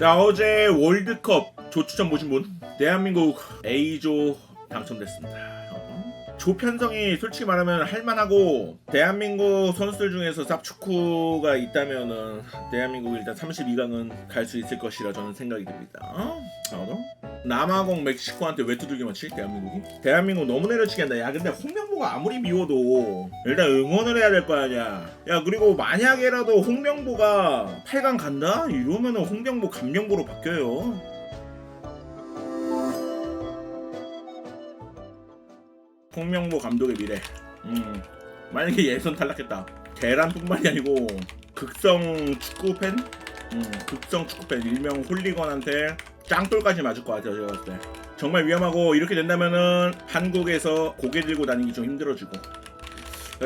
자 어제 월드컵 조추첨 보신 분 대한민국 A조 당첨됐습니다. 어? 조 편성이 솔직히 말하면 할만하고 대한민국 선수들 중에서 쌉축구가 있다면은 대한민국 일단 32강은 갈 수 있을 것이라 저는 생각이 듭니다. 어? 어? 남아공 멕시코한테 왜 두들겨 맞지 대한민국이? 대한민국 너무 내려치게 한다. 야 근데 홍명 보가 아무리 미워도 일단 응원을 해야 될 거 아니야. 야 그리고 만약에라도 홍명보가 8강 간다? 이러면 은 홍명보 감명보로 바뀌어요. 홍명보 감독의 미래. 음 만약에 예선 탈락했다. 계란뿐만이 아니고 극성 축구 팬, 음 극성 축구 팬 일명 홀리건한테 짱돌까지 맞을 것 같아요 제가 봤을 때. 정말 위험하고 이렇게 된다면은 한국에서 고개 들고 다니기 좀 힘들어지고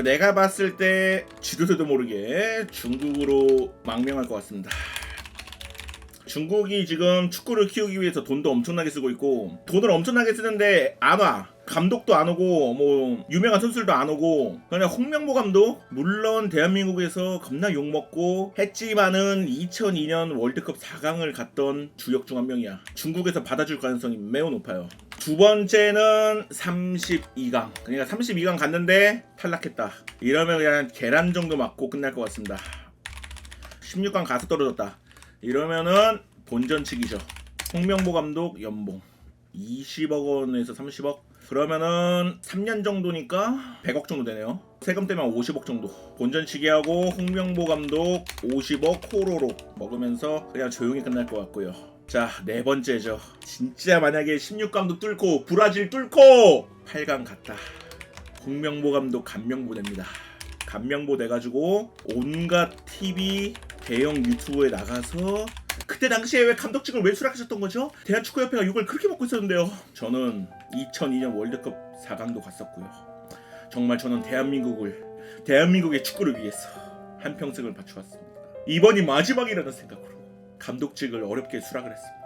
내가 봤을 때 지도자도 모르게 중국으로 망명할 것 같습니다. 중국이 지금 축구를 키우기 위해서 돈도 엄청나게 쓰고 있고 돈을 엄청나게 쓰는데 안 와. 감독도 안 오고 뭐 유명한 선수들도 안 오고 그냥 홍명보 감독 물론 대한민국에서 겁나 욕 먹고 했지만은 2002년 월드컵 4강을 갔던 주역 중 한 명이야. 중국에서 받아줄 가능성이 매우 높아요. 두 번째는 32강. 그러니까 32강 갔는데 탈락했다. 이러면 그냥 계란 정도 맞고 끝날 것 같습니다. 16강 가서 떨어졌다. 이러면은 본전 치기죠. 홍명보 감독 연봉 20억 원에서 30억. 그러면은 3년 정도니까 100억 정도 되네요. 세금 때문에 50억 정도. 본전치기하고 홍명보 감독 50억 호로로 먹으면서 그냥 조용히 끝날 것 같고요. 자, 네 번째죠. 진짜 만약에 16강도 뚫고 브라질 뚫고 8강 갔다. 홍명보 감독 감명보 됩니다. 감명보 돼가지고 온갖 TV 대형 유튜브에 나가서 그때 당시에 왜 감독직을 왜 수락하셨던 거죠? 대한축구협회가 욕을 그렇게 먹고 있었는데요. 저는 2002년 월드컵 4강도 갔었고요. 정말 저는 대한민국을 대한민국의 축구를 위해서 한 평생을 바쳐왔습니다. 이번이 마지막이라는 생각으로 감독직을 어렵게 수락을 했습니다.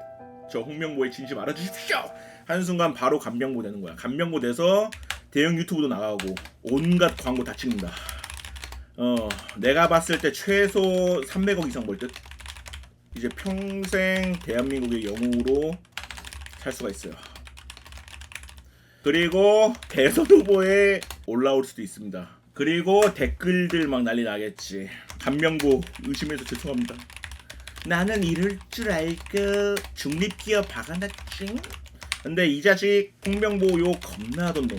저 홍명보의 진심 알아주십시오. 한순간 바로 감명보 되는 거야. 감명보 돼서 대형 유튜브도 나가고 온갖 광고 다 찍는다. 어, 내가 봤을 때 최소 300억 이상 벌 듯. 이제 평생 대한민국의 영웅으로 살 수가 있어요. 그리고 대선 후보에 올라올 수도 있습니다. 그리고 댓글들 막 난리 나겠지. 감명보 의심해서 죄송합니다. 나는 이럴 줄 알고 중립기업 박아놨지. 근데 이 자식 홍명보 욕 겁나 하던 놈.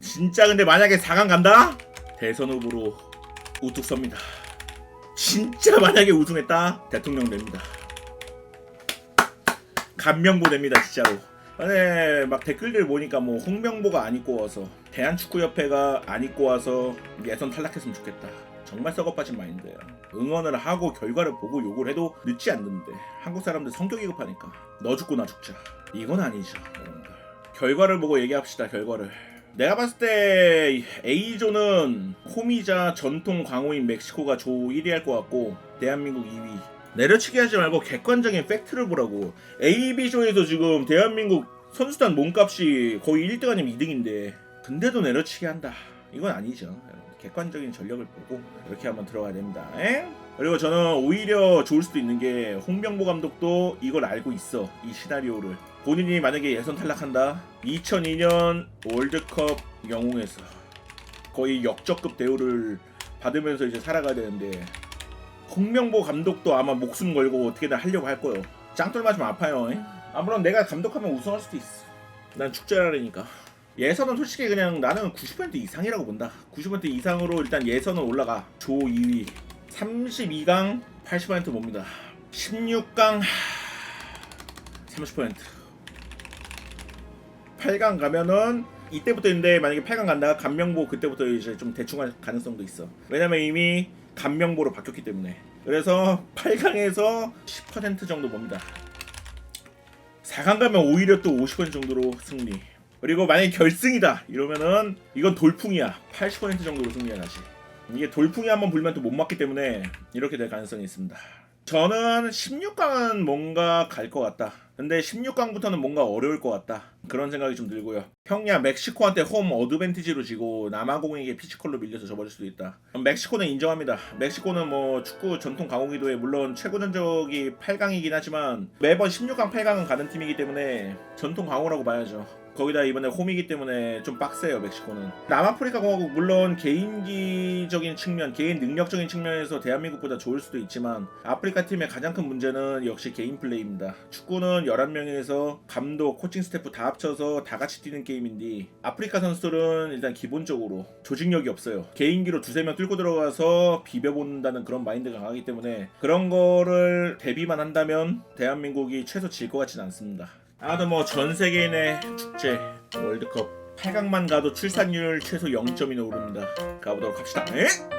진짜 근데 만약에 4강 간다? 대선 후보로 우뚝 섭니다. 진짜 만약에 우승했다 대통령 됩니다. 감명보 됩니다 진짜로. 근데 막 댓글들 보니까 뭐 홍명보가 안 입고 와서 대한축구협회가 안 입고 와서 예선 탈락했으면 좋겠다. 정말 썩어빠진 마인드예요. 응원을 하고 결과를 보고 욕을 해도 늦지 않는데 한국 사람들 성격이 급하니까 너 죽고 나 죽자. 이건 아니죠 여러분들. 결과를 보고 얘기합시다 결과를. 내가 봤을 때 A조는 호미자 전통 강호인 멕시코가 조 1위 할 것 같고 대한민국 2위. 내려치기 하지 말고 객관적인 팩트를 보라고. AB조에서 지금 대한민국 선수단 몸값이 거의 1등 아니면 2등인데. 근데도 내려치기 한다. 이건 아니죠. 객관적인 전력을 보고 이렇게 한번 들어가야 됩니다. 에? 그리고 저는 오히려 좋을 수도 있는 게 홍명보 감독도 이걸 알고 있어 이 시나리오를. 본인이 만약에 예선 탈락한다? 2002년 월드컵 영웅에서 거의 역적급 대우를 받으면서 이제 살아가야 되는데 홍명보 감독도 아마 목숨 걸고 어떻게든 하려고 할 거예요. 짱돌 맞으면 아파요 에? 아무런 내가 감독하면 우승할 수도 있어. 난 축제라니까 예선은 솔직히 그냥 나는 90% 이상이라고 본다. 90% 이상으로 일단 예선은 올라가. 조 2위. 32강 80% 봅니다. 16강 30% 8강 가면은 이때부터인데 만약에 8강 간다 감명보 그때부터 이제 좀 대충 할 가능성도 있어. 왜냐면 이미 감명보로 바뀌었기 때문에. 그래서 8강에서 10% 정도 봅니다. 4강 가면 오히려 또 50% 정도로 승리 그리고 만약에 결승이다 이러면은 이건 돌풍이야 80% 정도로 승리야 다시 이게 돌풍이 한번 불면 또 못 맞기 때문에 이렇게 될 가능성이 있습니다 저는 16강은 뭔가 갈 것 같다. 근데 16강부터는 뭔가 어려울 것 같다. 그런 생각이 좀 들고요. 형야 멕시코한테 홈 어드밴티지로 지고 남아공에게 피지컬로 밀려서 져버릴 수도 있다. 멕시코는 인정합니다. 멕시코는 뭐 축구 전통 강호기도에 물론 최고 전적이 8강이긴 하지만 매번 16강 8강은 가는 팀이기 때문에 전통 강호라고 봐야죠. 거기다 이번에 홈이기 때문에 좀 빡세요 멕시코는. 남아프리카 공화국 물론 개인기적인 측면 개인 능력적인 측면에서 대한민국보다 좋을 수도 있지만 아프리카 팀의 가장 큰 문제는 역시 개인 플레이입니다. 축구는 11명에서 감독 코칭 스태프 다 합쳐서 다 같이 뛰는 게임인데 아프리카 선수들은 일단 기본적으로 조직력이 없어요. 개인기로 두세 명 뚫고 들어가서 비벼본다는 그런 마인드가 강하기 때문에 그런 거를 대비만 한다면 대한민국이 최소 질 것 같지는 않습니다 아무튼 뭐 전 세계인의 축제 월드컵 8강만 가도 출산율 최소 0.2는 오릅니다. 가보도록 합시다. 에?